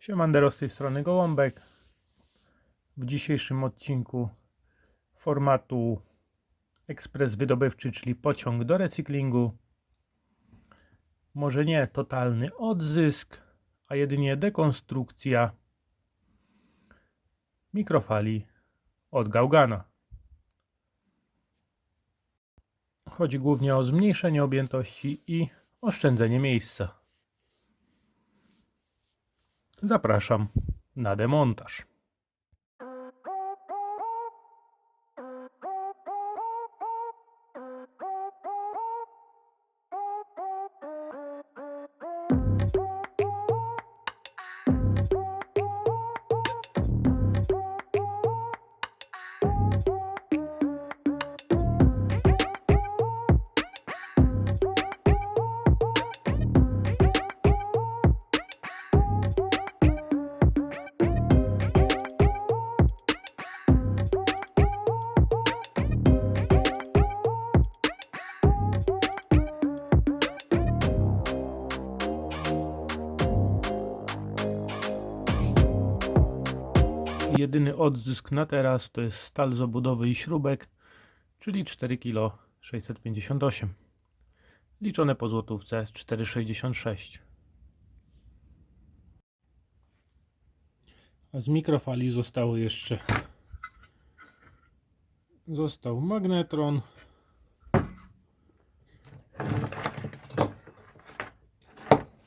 Siemandero z tej strony Gołąbek. W dzisiejszym odcinku formatu ekspres wydobywczy, czyli pociąg do recyklingu. Może nie totalny odzysk, a jedynie dekonstrukcja mikrofali od Gaugana. Chodzi głównie o zmniejszenie objętości i oszczędzenie miejsca. Zapraszam na demontaż. Jedyny odzysk na teraz to jest stal z obudowy i śrubek, czyli 4 kg 658. Liczone po złotówce 4,66. A z mikrofali zostało jeszcze został magnetron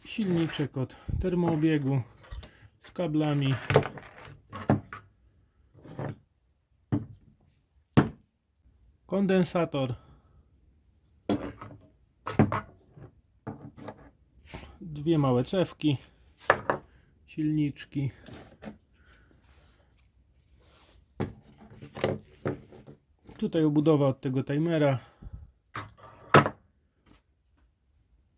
silniczek od termoobiegu z kablami kondensator. Dwie małe cewki silniczki. Tutaj obudowa od tego timera.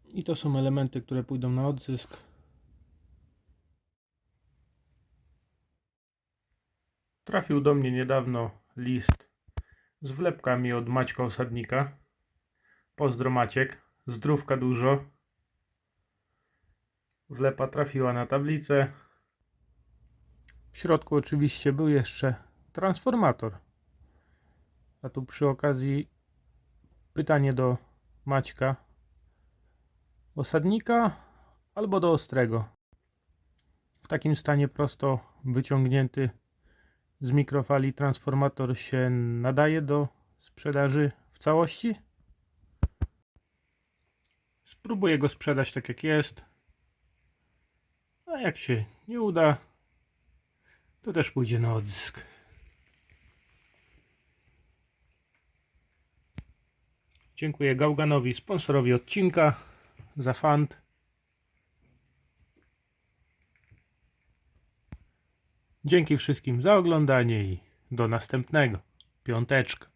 I to są elementy, które pójdą na odzysk. Trafił do mnie niedawno list z wlepkami od Maćka Osadnika. Pozdro Maciek, zdrówka dużo. Wlepa trafiła na tablicę. W środku oczywiście był jeszcze transformator. A tu przy okazji pytanie do Maćka. Osadnika albo do Ostrego. W takim stanie prosto wyciągnięty z mikrofali transformator się nadaje do sprzedaży w całości. Spróbuję go sprzedać tak jak jest. A jak się nie uda, to też pójdzie na odzysk. Dziękuję Gałganowi, sponsorowi odcinka za fant. Dzięki wszystkim za oglądanie i do następnego. Piąteczka.